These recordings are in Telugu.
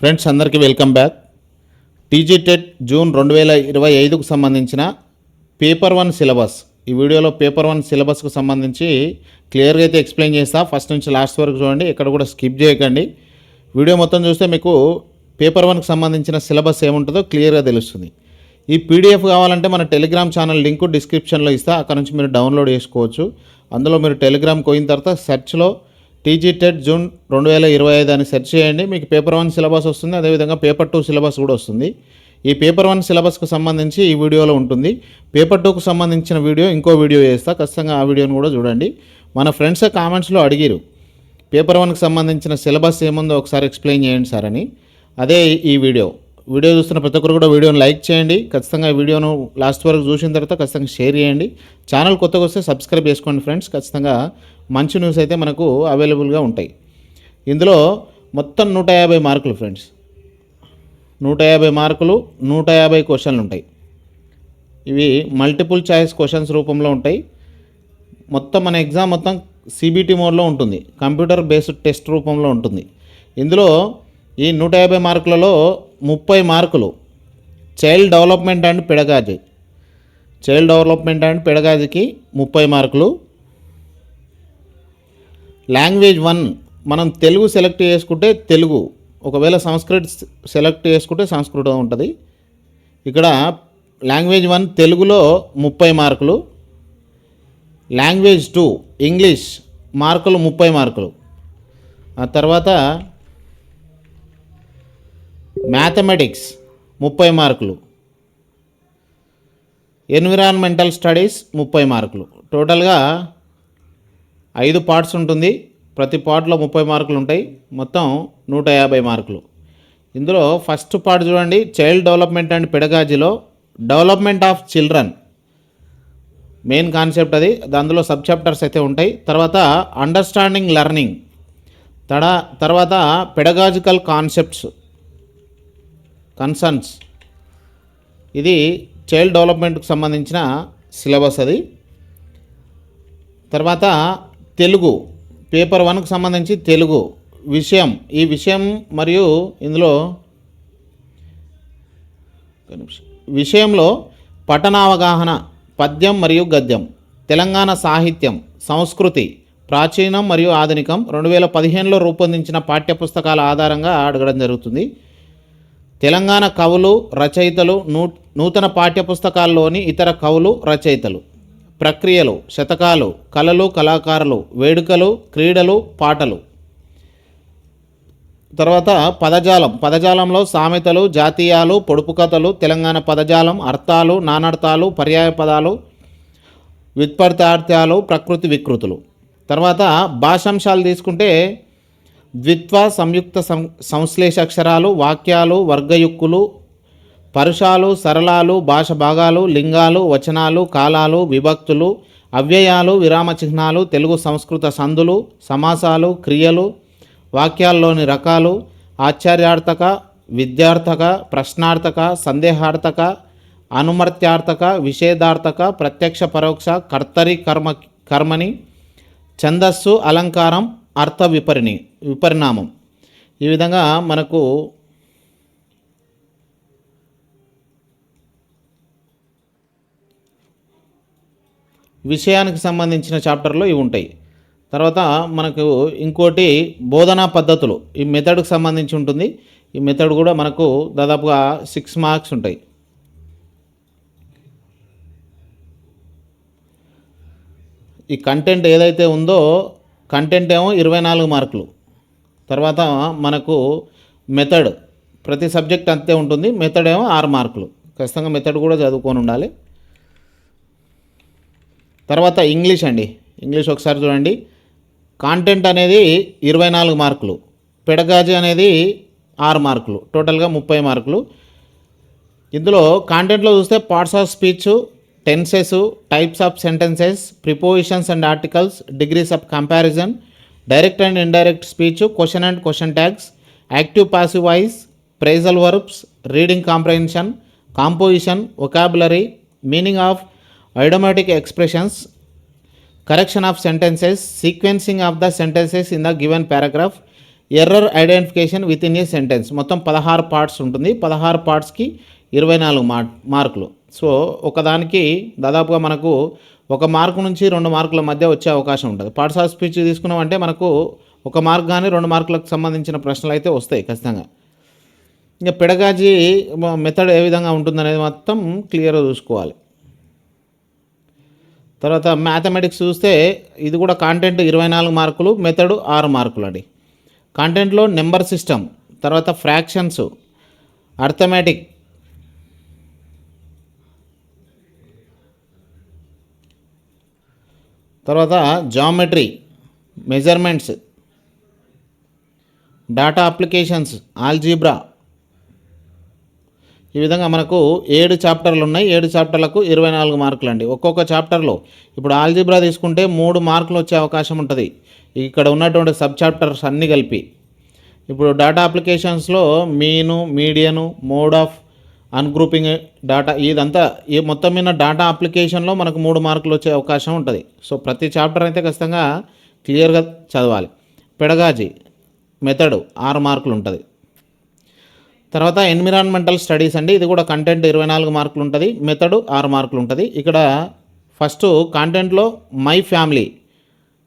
ఫ్రెండ్స్ అందరికీ welcome back TG TET June రెండు వేల ఇరవై ఐదుకు సంబంధించిన పేపర్ వన్ సిలబస్ ఈ వీడియోలో పేపర్ వన్ సిలబస్కు సంబంధించి క్లియర్గా అయితే ఎక్స్ప్లెయిన్ చేస్తా. ఫస్ట్ నుంచి లాస్ట్ వరకు చూడండి ఇక్కడ కూడా స్కిప్ చేయకండి. వీడియో మొత్తం చూస్తే మీకు పేపర్ వన్కి సంబంధించిన సిలబస్ ఏముంటుందో క్లియర్గా తెలుస్తుంది. ఈ పీడిఎఫ్ కావాలంటే మన టెలిగ్రామ్ ఛానల్ లింక్ డిస్క్రిప్షన్లో ఇస్తా. అక్కడ నుంచి మీరు డౌన్లోడ్ చేసుకోవచ్చు. అందులో మీరు టెలిగ్రామ్కి పోయిన తర్వాత సెర్చ్లో టీజీ టెట్ జూన్ రెండు వేల ఇరవై ఐదు అని సెర్చ్ చేయండి. మీకు పేపర్ వన్ సిలబస్ వస్తుంది. అదేవిధంగా పేపర్ టూ సిలబస్ కూడా వస్తుంది. ఈ పేపర్ వన్ సిలబస్కు సంబంధించి ఈ వీడియోలో ఉంటుంది. పేపర్ టూకు సంబంధించిన వీడియో ఇంకో వీడియో చేస్తా. ఖచ్చితంగా ఆ వీడియోని కూడా చూడండి. మన ఫ్రెండ్స్ కామెంట్స్లో అడిగిరు పేపర్ వన్కి సంబంధించిన సిలబస్ ఏముందో ఒకసారి ఎక్స్ప్లెయిన్ చేయండి సార్ అని. అదే ఈ వీడియో. వీడియో చూస్తున్న ప్రతి ఒక్కరు కూడా వీడియోని లైక్ చేయండి. ఖచ్చితంగా వీడియోను లాస్ట్ వరకు చూసిన తర్వాత ఖచ్చితంగా షేర్ చేయండి. ఛానల్ కొత్తగా వస్తే సబ్స్క్రైబ్ చేసుకోండి ఫ్రెండ్స్. ఖచ్చితంగా మంచి న్యూస్ అయితే మనకు అవైలబుల్గా ఉంటాయి. ఇందులో మొత్తం నూట యాభై మార్కులు ఫ్రెండ్స్. నూట యాభై మార్కులు నూట యాభై క్వశ్చన్లు ఉంటాయి. ఇవి మల్టిపుల్ చాయిస్ క్వశ్చన్స్ రూపంలో ఉంటాయి. మొత్తం మన ఎగ్జామ్ మొత్తం సిబిటి మోడ్లో ఉంటుంది. కంప్యూటర్ బేస్డ్ టెస్ట్ రూపంలో ఉంటుంది. ఇందులో ఈ నూట యాభై మార్కులలో ముప్పై మార్కులు child development and pedagogy. Child development and పెడగాజీకి ముప్పై మార్కులు. లాంగ్వేజ్ వన్ మనం తెలుగు సెలెక్ట్ చేసుకుంటే తెలుగు. ఒకవేళ సంస్కృత్ సెలెక్ట్ చేసుకుంటే సంస్కృతం ఉంటుంది. ఇక్కడ లాంగ్వేజ్ వన్ తెలుగులో ముప్పై మార్కులు. లాంగ్వేజ్ టూ ఇంగ్లీష్ మార్కులు ముప్పై మార్కులు. ఆ తర్వాత మ్యాథమెటిక్స్ ముప్పై మార్కులు. ఎన్విరాన్మెంటల్ స్టడీస్ ముప్పై మార్కులు. టోటల్గా ఐదు పార్ట్స్ ఉంటుంది. ప్రతి పార్ట్లో ముప్పై మార్కులు ఉంటాయి. మొత్తం నూట యాభై మార్కులు. ఇందులో ఫస్ట్ పార్ట్ చూడండి. Child development and పెడగాజీలో development of children main concept అది. అందులో సబ్ చాప్టర్స్ అయితే ఉంటాయి. తర్వాత అండర్స్టాండింగ్ లెర్నింగ్ తడ తర్వాత పెడగాజికల్ కాన్సెప్ట్స్ కన్సర్న్స్. ఇది చైల్డ్ డెవలప్మెంట్కు సంబంధించిన సిలబస్ అది. తర్వాత తెలుగు పేపర్ వన్కు సంబంధించి తెలుగు విషయం. ఈ విషయం మరియు ఇందులో విషయంలో పఠనావగాహన పద్యం మరియు గద్యం తెలంగాణ సాహిత్యం సంస్కృతి ప్రాచీనం మరియు ఆధునికం రెండు వేల పదిహేనులో రూపొందించిన పాఠ్యపుస్తకాల ఆధారంగా అడగడం జరుగుతుంది. తెలంగాణ కవులు రచయితలు నూ నూతన పాఠ్యపుస్తకాల్లోని ఇతర కవులు రచయితలు. ప్రక్రియలు శతకాలు కళలు కళాకారులు వేడుకలు క్రీడలు పాటలు. తర్వాత పదజాలం. పదజాలంలో సామెతలు జాతీయాలు పొడుపు కథలు తెలంగాణ పదజాలం అర్థాలు నానర్థాలు పర్యాయ పదాలు వ్యుత్పత్తార్థాలు ప్రకృతి వికృతులు. తర్వాత భాషాంశాలు తీసుకుంటే ద్విత్వ సంయుక్త సం సంశ్లేషాక్షరాలు వాక్యాలు వర్గయుక్కులు పరుషాలు సరళాలు భాష భాగాలు లింగాలు వచనాలు కాలాలు విభక్తులు అవ్యయాలు విరామ చిహ్నాలు తెలుగు సంస్కృత సందులు సమాసాలు క్రియలు వాక్యాల్లోని రకాలు ఆచార్యార్థక విద్యార్థక ప్రశ్నార్థక సందేహార్థక అనుమర్త్యార్థక విషేదార్థక ప్రత్యక్ష పరోక్ష కర్తరి కర్మ కర్మని ఛందస్సు అలంకారం అర్థ విపరిణి విపరిణామం. ఈ విధంగా మనకు విషయానికి సంబంధించిన చాప్టర్లో ఇవి ఉంటాయి. తర్వాత మనకు ఇంకోటి బోధనా పద్ధతులు. ఈ మెథడ్కి సంబంధించి ఉంటుంది. ఈ మెథడ్ కూడా మనకు దాదాపుగా సిక్స్ మార్క్స్ ఉంటాయి. ఈ కంటెంట్ ఏదైతే ఉందో కంటెంట్ ఏమో ఇరవై నాలుగు మార్కులు. తర్వాత మనకు మెథడ్ ప్రతి సబ్జెక్ట్ అంతే ఉంటుంది. మెథడ్ ఏమో ఆరు మార్కులు. ఖచ్చితంగా మెథడ్ కూడా చదువుకొని ఉండాలి. తర్వాత ఇంగ్లీష్ అండి. ఇంగ్లీష్ ఒకసారి చూడండి. కాంటెంట్ అనేది ఇరవై నాలుగు మార్కులు. పెడగాజీ అనేది ఆరు మార్కులు. టోటల్గా ముప్పై మార్కులు. ఇందులో కాంటెంట్లో చూస్తే parts of speech tenses types of sentences prepositions and articles degrees of comparison direct and indirect speech question and question tags active passive voice phrasal verbs reading comprehension composition vocabulary meaning of idiomatic expressions correction of sentences sequencing of the sentences in the given paragraph error identification with in a sentence మొత్తం పదహారు పార్ట్స్ ఉంటుంది. పదహారు పార్ట్స్కి ఇరవై నాలుగు మార్ మార్కులు సో ఒకదానికి దాదాపుగా మనకు ఒక మార్కు నుంచి రెండు మార్కుల మధ్య వచ్చే అవకాశం ఉంటుంది. పార్ట్స్ ఆఫ్ స్పీచ్ తీసుకున్నామంటే మనకు ఒక మార్క్ కానీ రెండు మార్కులకు సంబంధించిన ప్రశ్నలు అయితే వస్తాయి ఖచ్చితంగా. ఇంకా పెడగాజీ మెథడ్ ఏ విధంగా ఉంటుందనేది మొత్తం క్లియర్గా చూసుకోవాలి. తర్వాత మ్యాథమెటిక్స్ చూస్తే ఇది కూడా కాంటెంట్ ఇరవై నాలుగు మార్కులు మెథడ్ ఆరు మార్కులు అండి. కాంటెంట్లో నెంబర్ సిస్టమ్ తర్వాత ఫ్రాక్షన్స్ అర్థమెటిక్ తర్వాత geometry measurements data applications algebra. ఈ విధంగా మనకు ఏడు చాప్టర్లు ఉన్నాయి. ఏడు చాప్టర్లకు ఇరవై నాలుగు మార్కులు అండి ఒక్కొక్క చాప్టర్లో ఇప్పుడు ఆల్జీబ్రా తీసుకుంటే మూడు మార్కులు వచ్చే అవకాశం ఉంటుంది. ఇక్కడ ఉన్నటువంటి సబ్ చాప్టర్స్ అన్నీ కలిపి. ఇప్పుడు data అప్లికేషన్స్లో mean median mode of ungrouping data ఇదంతా ఈ మొత్తం మీద డాటా అప్లికేషన్లో మనకు మూడు మార్కులు వచ్చే అవకాశం ఉంటుంది. సో ప్రతి చాప్టర్ అయితే ఖచ్చితంగా క్లియర్గా చదవాలి. పెడగాజీ మెథడు ఆరు మార్కులు ఉంటుంది. తర్వాత ఎన్విరాన్మెంటల్ స్టడీస్ అండి. ఇది కూడా కంటెంట్ ఇరవై నాలుగు మార్కులు ఉంటుంది. మెథడు ఆరు మార్కులు ఉంటుంది. ఇక్కడ ఫస్ట్ కాంటెంట్లో మై ఫ్యామిలీ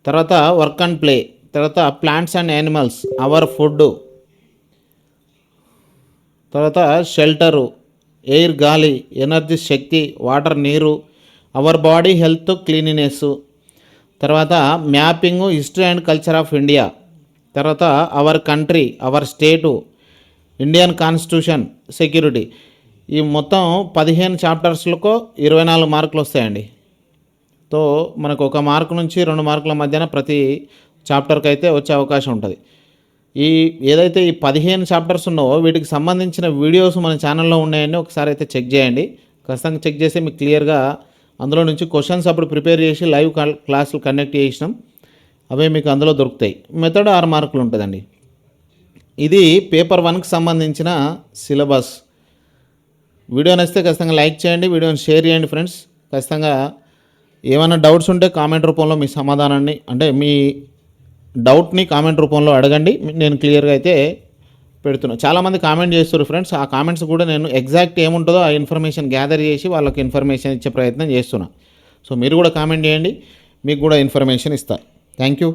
తర్వాత వర్క్ అండ్ ప్లే తర్వాత plants and animals our food తర్వాత షెల్టరు ఎయిర్ గాలి ఎనర్జీ శక్తి వాటర్ నీరు అవర్ బాడీ హెల్త్ క్లీనినెస్ తర్వాత mapping history and culture of India తర్వాత our country our state Indian constitution security ఈ మొత్తం పదిహేను చాప్టర్స్లకు ఇరవై నాలుగు మార్కులు వస్తాయండి. తో మనకు ఒక మార్కు నుంచి రెండు మార్కుల మధ్యన ప్రతి చాప్టర్కి అయితే వచ్చే అవకాశం ఉంటుంది. ఈ ఏదైతే ఈ పదిహేను చాప్టర్స్ ఉన్నావో వీటికి సంబంధించిన వీడియోస్ మన ఛానల్లో ఉన్నాయని ఒకసారి అయితే చెక్ చేయండి. ఖచ్చితంగా చెక్ చేసి మీకు క్లియర్గా అందులో నుంచి క్వశ్చన్స్ అప్పుడు ప్రిపేర్ చేసి లైవ్ క్లాసులు కండక్ట్ చేసినాం. అవే మీకు అందులో దొరుకుతాయి. మెథడ్ ఆరు మార్కులు ఉంటుందండి. ఇది పేపర్ వన్కి సంబంధించిన సిలబస్ వీడియో నచ్చితే ఖచ్చితంగా లైక్ చేయండి వీడియోని షేర్ చేయండి ఫ్రెండ్స్ ఖచ్చితంగా ఏమైనా డౌట్స్ ఉంటే కామెంట్ రూపంలో మీ సమాధానాన్ని అంటే మీ డౌట్ని కామెంట్ రూపంలో అడగండి. నేను క్లియర్గా అయితే పెడుతున్నాను చాలామంది కామెంట్ చేస్తారు ఫ్రెండ్స్. ఆ కామెంట్స్ కూడా నేను ఎగ్జాక్ట్ ఏముంటుందో ఆ ఇన్ఫర్మేషన్ గ్యాదర్ చేసి వాళ్ళకి ఇన్ఫర్మేషన్ ఇచ్చే ప్రయత్నం చేస్తున్నా. సో మీరు కూడా కామెంట్ చేయండి. మీకు కూడా ఇన్ఫర్మేషన్ ఇస్తా. Thank you.